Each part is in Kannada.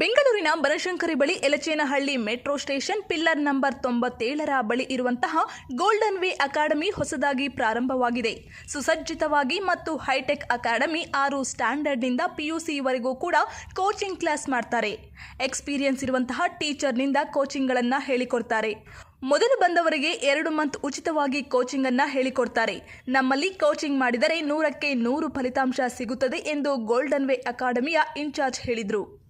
ಬೆಂಗಳೂರಿನ ಬನಶಂಕರಿ ಬಳಿ Yelachenahalli metro station pillar number ತೊಂಬತ್ತೇಳರ ಬಳಿ ಇರುವಂತಹ ಗೋಲ್ಡನ್ ವೇ ಅಕಾಡೆಮಿ ಹೊಸದಾಗಿ ಪ್ರಾರಂಭವಾಗಿದೆ. ಸುಸಜ್ಜಿತವಾಗಿ ಮತ್ತು ಹೈಟೆಕ್ ಅಕಾಡೆಮಿ ಆರು ಸ್ಟ್ಯಾಂಡರ್ಡ್ನಿಂದ ಪಿಯುಸಿವರೆಗೂ ಕೂಡ ಕೋಚಿಂಗ್ ಕ್ಲಾಸ್ ಮಾಡ್ತಾರೆ. ಎಕ್ಸ್ಪೀರಿಯನ್ಸ್ ಇರುವಂತಹ ಟೀಚರ್ನಿಂದ ಕೋಚಿಂಗ್ಗಳನ್ನು ಹೇಳಿಕೊಡ್ತಾರೆ. ಮೊದಲು ಬಂದವರಿಗೆ ಎರಡು ಮಂತ್ ಉಚಿತವಾಗಿ ಕೋಚಿಂಗ್ ಅನ್ನ ಹೇಳಿಕೊಡ್ತಾರೆ. ನಮ್ಮಲ್ಲಿ ಕೋಚಿಂಗ್ ಮಾಡಿದರೆ ನೂರಕ್ಕೆ ನೂರು ಫಲಿತಾಂಶ ಸಿಗುತ್ತದೆ ಎಂದು ಗೋಲ್ಡನ್ ವೇ ಅಕಾಡೆಮಿಯ ಇನ್ಚಾರ್ಜ್ ಹೇಳಿದರು.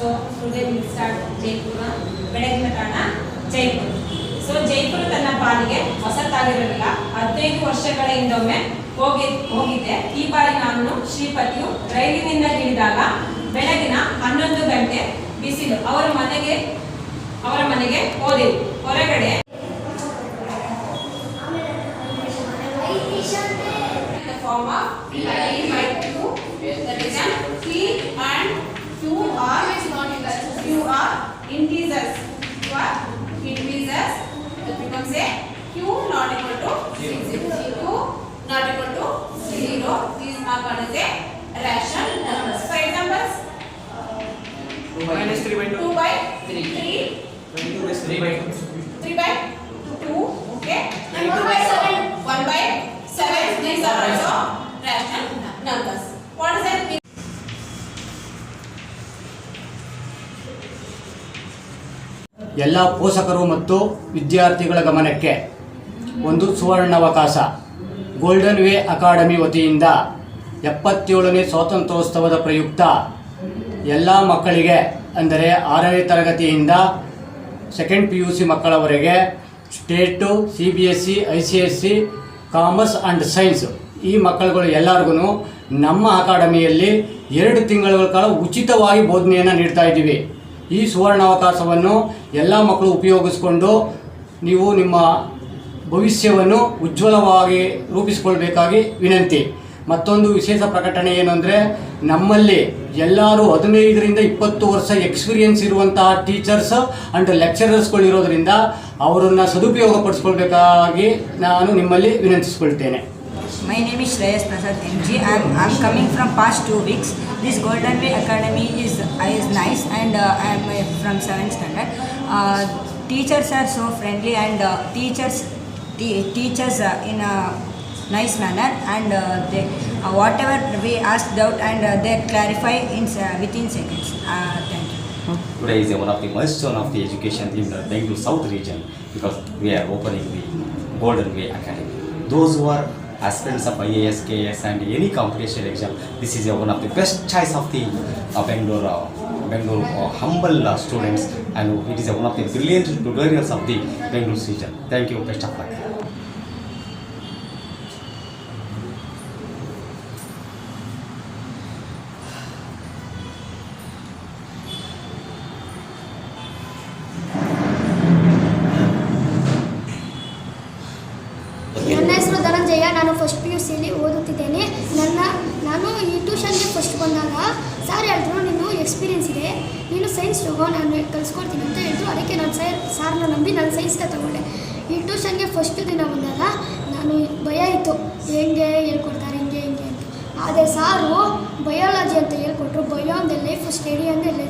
ಸೊ ವಿಲ್ ಸ್ಟಾರ್ಟ್ ಜೈಪುರ ಬೆಳಗಿನ ಕಾರಣ ಜೈಪುರ. ಸೊ ಜೈಪುರ ತನ್ನ ಪಾಲಿಗೆ ಹೊಸತಾಗಿರಲಿಲ್ಲ ಹದಿನೈದು ವರ್ಷಗಳ ಹಿಂದೊಮ್ಮೆ ಹೋಗಿ ಹೋಗಿದ್ದೆ ಈ ಬಾರಿ ನಾನು ಶ್ರೀಪತಿಯು ರೈಲಿನಿಂದ ಇಳಿದಾಗ ಬೆಳಗಿನ ಹನ್ನೊಂದು ಗಂಟೆ ಬಿಸಿಲು. ಅವರ ಮನೆಗೆ ಅವರ ಮನೆಗೆ ಹೋದೆವು. ಹೊರಗಡೆ not equal to zero. These are called as a rational numbers. For examples, minus 3 by 2. two by Three. three, 22 is 3 by 2. three by two. Okay. And one by seven. One by seven. These are also rational numbers. What is that mean? ಎಲ್ಲ ಪೋಷಕರು ಮತ್ತು ವಿದ್ಯಾರ್ಥಿಗಳ ಗಮನಕ್ಕೆ ಒಂದು ಸುವರ್ಣಾವಕಾಶ ಗೋಲ್ಡನ್ ವೇ ಅಕಾಡೆಮಿ ವತಿಯಿಂದ ಎಪ್ಪತ್ತೇಳನೇ ಸ್ವಾತಂತ್ರ್ಯೋತ್ಸವದ ಪ್ರಯುಕ್ತ ಎಲ್ಲ ಮಕ್ಕಳಿಗೆ, ಅಂದರೆ ಆರನೇ ತರಗತಿಯಿಂದ second P U C ಮಕ್ಕಳವರೆಗೆ state C B S C I C S C commerce and science ಈ ಮಕ್ಕಳುಗಳು ಎಲ್ಲರಿಗೂ ನಮ್ಮ ಅಕಾಡೆಮಿಯಲ್ಲಿ ಎರಡು ತಿಂಗಳ ಕಾಲ ಉಚಿತವಾಗಿ ಬೋಧನೆಯನ್ನು ನೀಡ್ತಾ ಇದ್ದೀವಿ. ಈ ಸುವರ್ಣಾವಕಾಶವನ್ನು ಎಲ್ಲ ಮಕ್ಕಳು ಉಪಯೋಗಿಸ್ಕೊಂಡು ನೀವು ನಿಮ್ಮ ಭವಿಷ್ಯವನ್ನು ಉಜ್ವಲವಾಗಿ ರೂಪಿಸಿಕೊಳ್ಬೇಕಾಗಿ ವಿನಂತಿ ಮತ್ತೊಂದು ವಿಶೇಷ ಪ್ರಕಟಣೆ ಏನು ನಮ್ಮಲ್ಲಿ ಎಲ್ಲರೂ ಹದಿನೈದರಿಂದ ಇಪ್ಪತ್ತು ವರ್ಷ ಎಕ್ಸ್ಪೀರಿಯನ್ಸ್ ಇರುವಂತಹ ಟೀಚರ್ಸ್ ಆ್ಯಂಡ್ ಲೆಕ್ಚರರ್ಸ್ಗಳಿರೋದ್ರಿಂದ ಅವರನ್ನು ಸದುಪಯೋಗಪಡಿಸ್ಕೊಳ್ಬೇಕಾಗಿ ನಾನು ನಿಮ್ಮಲ್ಲಿ ವಿನಂತಿಸಿಕೊಳ್ತೇನೆ My name is Shreyas Prasad MG. I'm, I'm coming from past two weeks. This Golden Way Academy is is nice and uh, I'm uh, from 7th standard. Uh, teachers are so friendly and uh, teachers te- teach us uh, in a nice manner and uh, they uh, whatever we asked out and uh, they clarify in within seconds. Thank you. Today is one of the milestone of the education in the Bangalore South region because we are opening the Golden Way Academy. Those who are aspirants of IAS, KS and any competition exam, this is one of the best choice of the uh, Bangalore, uh, uh, humble uh, students and it is one of the brilliant tutorials of the Bangalore region. Thank you, best of luck. First P U ಸಿಲಿ ಓದುತ್ತಿದ್ದೇನೆ. ನನ್ನ, ನಾನು ಈ ಟ್ಯೂಷನ್ಗೆ ಫಸ್ಟ್ ಬಂದಾಗ ಸರ್ ಹೇಳಿದ್ರು ನೀನು ಎಕ್ಸ್ಪೀರಿಯನ್ಸ್ ಇದೆ. ನೀನು ಸೈನ್ಸ್ ತಗೋ, ನಾನು ಕಲಿಸ್ಕೊಡ್ತೀನಿ ಅಂತ ಹೇಳಿದ್ರು. ಅದಕ್ಕೆ ನಾನು ಸರ್ ಸಾರನ್ನ ನಂಬಿ ನಾನು ಸೈನ್ಸ್ನ ತಗೊಂಡೆ. ಈ ಟ್ಯೂಷನ್ಗೆ ಫಸ್ಟ್ ದಿನ ಬಂದಾಗ ನಾನು ಭಯ ಇತ್ತು. ಹೆಂಗೆ ಹೇಳ್ಕೊಡ್ತಾರೆ, ಹಿಂಗೆ ಹಿಂಗೆ ಅಂತ. ಆದರೆ ಸಾರು ಬಯಾಲಜಿ ಅಂತ ಹೇಳ್ಕೊಟ್ರು. ಬಯೋ ಅಂದರೆ ಲೈಫ್ ಸ್ಟಡಿ ಅಂದರೆ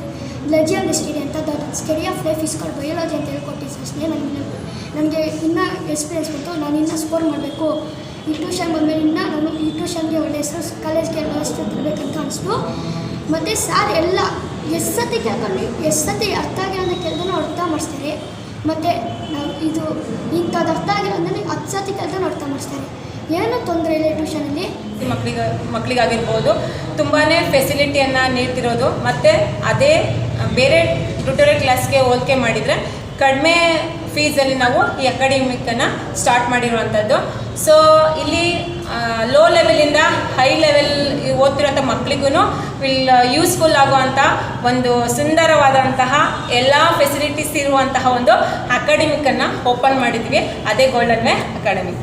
ಲಜಿ ಅಂದರೆ ಸ್ಟಡಿ ಅಂತ study of life is called biology ಅಂತ ಹೇಳ್ಕೊಟ್ಟಿದ್ದು ಅಷ್ಟೇ ನನಗೆ. ನನಗೆ ಇನ್ನೂ ಎಕ್ಸ್ಪೀರಿಯನ್ಸ್ ಬಂತು. ನಾನು ಇನ್ನೂ ಸ್ಕೋರ್ ಮಾಡಬೇಕು. ಈ ಟ್ಯೂಷನ್ ಬಂದ್ಮೇಲಿಂದ ನಾನು ಈ ಟ್ಯೂಷನ್ಗೆ ಒಳ್ಳೆ ಹೆಸರು ಕಾಲೇಜ್ಗೆ ಹೆಸರು ತರಬೇಕಂತ ಅನಿಸ್ತು. ಮತ್ತು ಸಾರ್ ಎಲ್ಲ ಎಷ್ಟು ಕೇಳ್ಕೊಂಡು ಎಷ್ಟು ಅರ್ಥ ಆಗಿರೋದನ್ನ ಕೆಲ್ದನ್ನು ಅರ್ಥ ಮಾಡಿಸ್ತಾರೆ. ಮತ್ತು ನಾವು ಇದು ಇಂಥದ್ದು ಅರ್ಥ ಆಗಿರೋದನ್ನ ಹತ್ತು ಸತಿ ಕೆಲ್ದನ್ನು ಅರ್ಥ ಮಾಡಿಸ್ತಾರೆ. ಏನೂ ತೊಂದರೆ ಇಲ್ಲ ಟ್ಯೂಷನಲ್ಲಿ ಮಕ್ಕಳಿಗೆ ಮಕ್ಕಳಿಗಾಗಿರ್ಬೋದು ತುಂಬಾ ಫೆಸಿಲಿಟಿಯನ್ನು ನೀಡ್ತಿರೋದು. ಮತ್ತು ಅದೇ ಬೇರೆ ಟ್ಯೂಟೋರಿಯಲ್ ಕ್ಲಾಸ್ಗೆ ಹೋಲಿಕೆ ಮಾಡಿದರೆ ಕಡಿಮೆ ಫೀಸಲ್ಲಿ ನಾವು ಈ ಅಕಾಡೆಮಿಕನ್ನು ಸ್ಟಾರ್ಟ್ ಮಾಡಿರುವಂಥದ್ದು. ಸೊ ಇಲ್ಲಿ ಲೋ ಲೆವೆಲಿಂದ ಹೈ ಲೆವೆಲ್ ಓದ್ತಿರೋಂಥ ಮಕ್ಕಳಿಗೂ ವಿಲ್ ಯೂಸ್ಫುಲ್ ಆಗುವಂಥ ಒಂದು ಸುಂದರವಾದಂತಹ ಎಲ್ಲ ಫೆಸಿಲಿಟೀಸ್ ಇರುವಂತಹ ಒಂದು ಅಕಾಡೆಮಿಕನ್ನು ಓಪನ್ ಮಾಡಿದ್ವಿ. ಅದೇ ಗೋಲ್ಡನ್ ವೇ ಅಕಾಡೆಮಿ